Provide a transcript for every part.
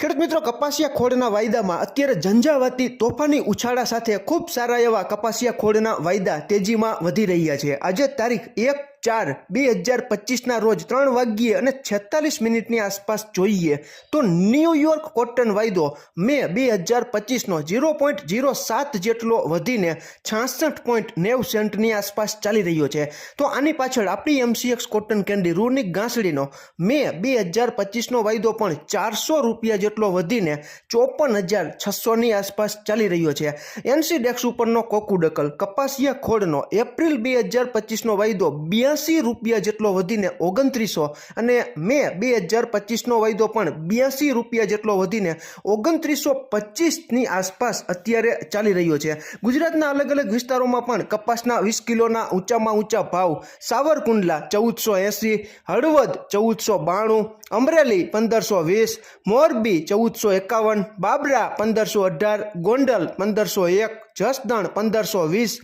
ખેડૂત મિત્રો કપાસિયા ખોળના વાયદામાં અત્યારે ઝંઝાવાતી તોફાની ઉછાળા સાથે ખૂબ સારા એવા કપાસિયા ખોળના વાયદા તેજીમાં વધી રહ્યા છે. આજે તારીખ એક ચાર, બે હજાર પચીસના રોજ ત્રણ વાગ્યે અને છેતાલીસ મિનિટની આસપાસ જોઈએ તો ન્યૂયોર્ક કોટન વાયદો મે બે હજાર પચીસનો ઝીરો પોઈન્ટ ઝીરો સાત જેટલો વધીને છાસઠ પોઈન્ટ નેવ સેન્ટની આસપાસ ચાલી રહ્યો છે. તો આની પાછળ આપણી એમસીએક્સ કોટન કેન્ડી રૂની ગાંસડીનો મે બે હજાર પચીસનો વાયદો પણ ચારસો રૂપિયા જેટલો વધીને ચોપન હજાર છસોની આસપાસ ચાલી રહ્યો છે. એનસી ડેક્સ ઉપરનો કોકુડકલ કપાસિયા ખોડનો એપ્રિલ બે હજાર પચીસનો વાયદો બ્યાસી રૂપિયા જેટલો વધીને ઓગણત્રીસો અને મે બે હજાર પચીસનો વાયદો પણ બ્યાસી રૂપિયા જેટલો વધીને ઓગણત્રીસો પચીસની આસપાસ અત્યારે ચાલી રહ્યો છે. ગુજરાતના અલગ અલગ વિસ્તારોમાં પણ કપાસના વીસ કિલોના ઊંચામાં ઊંચા ભાવ સાવરકુંડલા ચૌદસો એંસી, હળવદ ચૌદસો બાણું, અમરેલી પંદરસો વીસ, મોરબી ચૌદસો એકાવન, બાબરા પંદરસો અઢાર, ગોંડલ પંદરસો એક, જસદણ પંદરસો વીસ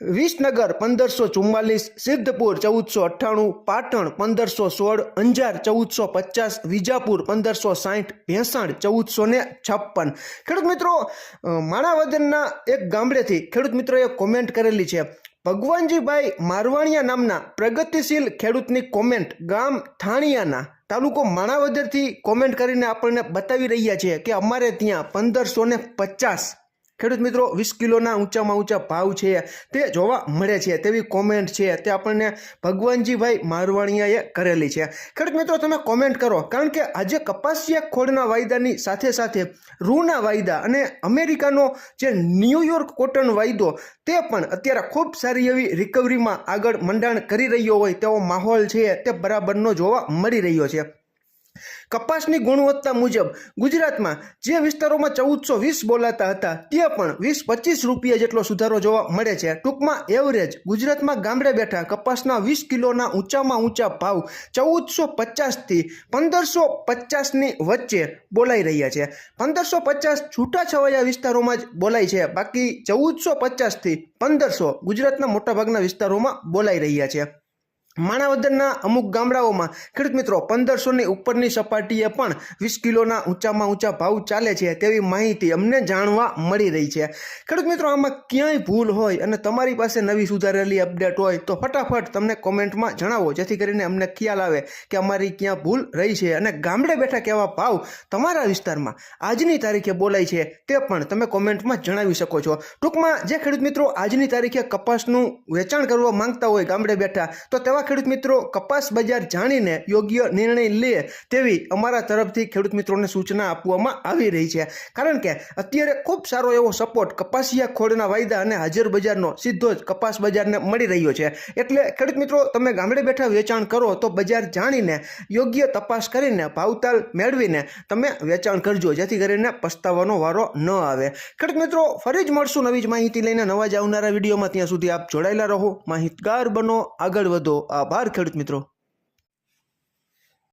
વિસનગર પંદરસો ચુમ્માલીસ, સિદ્ધપુર ચૌદસો અઠ્ઠાણું, પાટણ પંદરસો સોળ, અંજાર ચૌદસો પચાસ, વિજાપુર પંદરસો સાઠ, ભેંસાણ ચૌદસો ને છપ્પન. ખેડૂત મિત્રો માણાવદરના એક ગામડેથી ખેડૂત મિત્રોએ કોમેન્ટ કરેલી છે. ભગવાનજીભાઈ મારવાણિયા નામના પ્રગતિશીલ ખેડૂતની કોમેન્ટ ગામ થાણિયાના તાલુકો માણાવદરથી કોમેન્ટ કરીને આપણને બતાવી રહ્યા છે કે અમારે ત્યાં પંદરસો ને પચાસ ખેડૂત મિત્રો, વીસ કિલોના ઊંચામાં ઊંચા ભાવ છે, તે જોવા મળે છે, તેવી કોમેન્ટ છે, તે આપણને ભગવાનજીભાઈ મારવાણિયાએ કરેલી છે. ખેડૂત મિત્રો, તમે કોમેન્ટ કરો, કારણ કે આજે કપાસિયા ખોળના વાયદાની સાથે સાથે રૂના વાયદા અને અમેરિકાનો જે ન્યૂયોર્ક કોટન વાયદો, તે પણ અત્યારે ખૂબ સારી એવી રિકવરીમાં આગળ મંડાણ કરી રહ્યો હોય તેવો માહોલ છે, તે બરાબરનો જોવા મળી રહ્યો છે. કપાસની ગુણવત્તા મુજબ ગુજરાતમાં જે વિસ્તારોમાં ચૌદસો વીસ બોલાતા હતા, ત્યાં પણ વીસ પચીસ રૂપિયા જેટલો સુધારો જોવા મળે છે. ટૂંકમાં એવરેજ ગુજરાતમાં ગામડે બેઠા કપાસના વીસ કિલોના ઊંચામાં ઊંચા ભાવ ચૌદસો પચાસથી પંદરસો પચાસની વચ્ચે બોલાઈ રહ્યા છે. પંદરસો પચાસ છૂટાછવાયા વિસ્તારોમાં જ બોલાય છે. બાકી ચૌદસો પચાસથી પંદરસો ગુજરાતના મોટાભાગના વિસ્તારોમાં બોલાઈ રહ્યા છે. માણાવદરના અમુક ગામડાઓમાં ખેડૂત મિત્રો પંદરસોની ઉપરની સપાટીએ પણ વીસ કિલોના ઊંચામાં ઊંચા ભાવ ચાલે છે તેવી માહિતી અમને જાણવા મળી રહી છે. ખેડૂત મિત્રો, આમાં ક્યાંય ભૂલ હોય અને તમારી પાસે નવી સુધારેલી અપડેટ હોય તો ફટાફટ તમને કોમેન્ટમાં જણાવો, જેથી કરીને અમને ખ્યાલ આવે કે અમારી ક્યાં ભૂલ રહી છે અને ગામડે બેઠા કેવા ભાવ તમારા વિસ્તારમાં આજની તારીખે બોલાય છે તે પણ તમે કોમેન્ટમાં જણાવી શકો છો. ટૂંકમાં, જે ખેડૂત મિત્રો આજની તારીખે કપાસનું વેચાણ કરવા માંગતા હોય ગામડે બેઠા, તો તેવા ખેડૂત મિત્રો, કપાસ બજાર જાણીને યોગ્ય નિર્ણય લે તેવી અમારા તરફથી ખેડૂત મિત્રોને સૂચના આપવામાં આવી રહી છે. કારણ કે અત્યારે ખૂબ સારો એવો સપોર્ટ કપાસિયા ખોળના વાયદા અને હાજર બજારનો સીધો જ કપાસ બજારને મળી રહ્યો છે. એટલે ખેડૂત મિત્રો, તમે ગામડે બેઠા વેચાણ કરો તો બજાર જાણીને યોગ્ય તપાસ કરીને ભાવતાલ મેળવીને તમે વેચાણ કરજો, જેથી કરીને પસ્તાવાનો વારો ન આવે. ખેડૂત મિત્રો, ફરી જ મળશું નવી જ માહિતી લઈને નવા જ આવનારા વિડીયોમાં. ત્યાં સુધી આપ જોડાયેલા રહો. માહિતગાર બનો, આગળ વધો. આભાર ખેડૂત મિત્રો.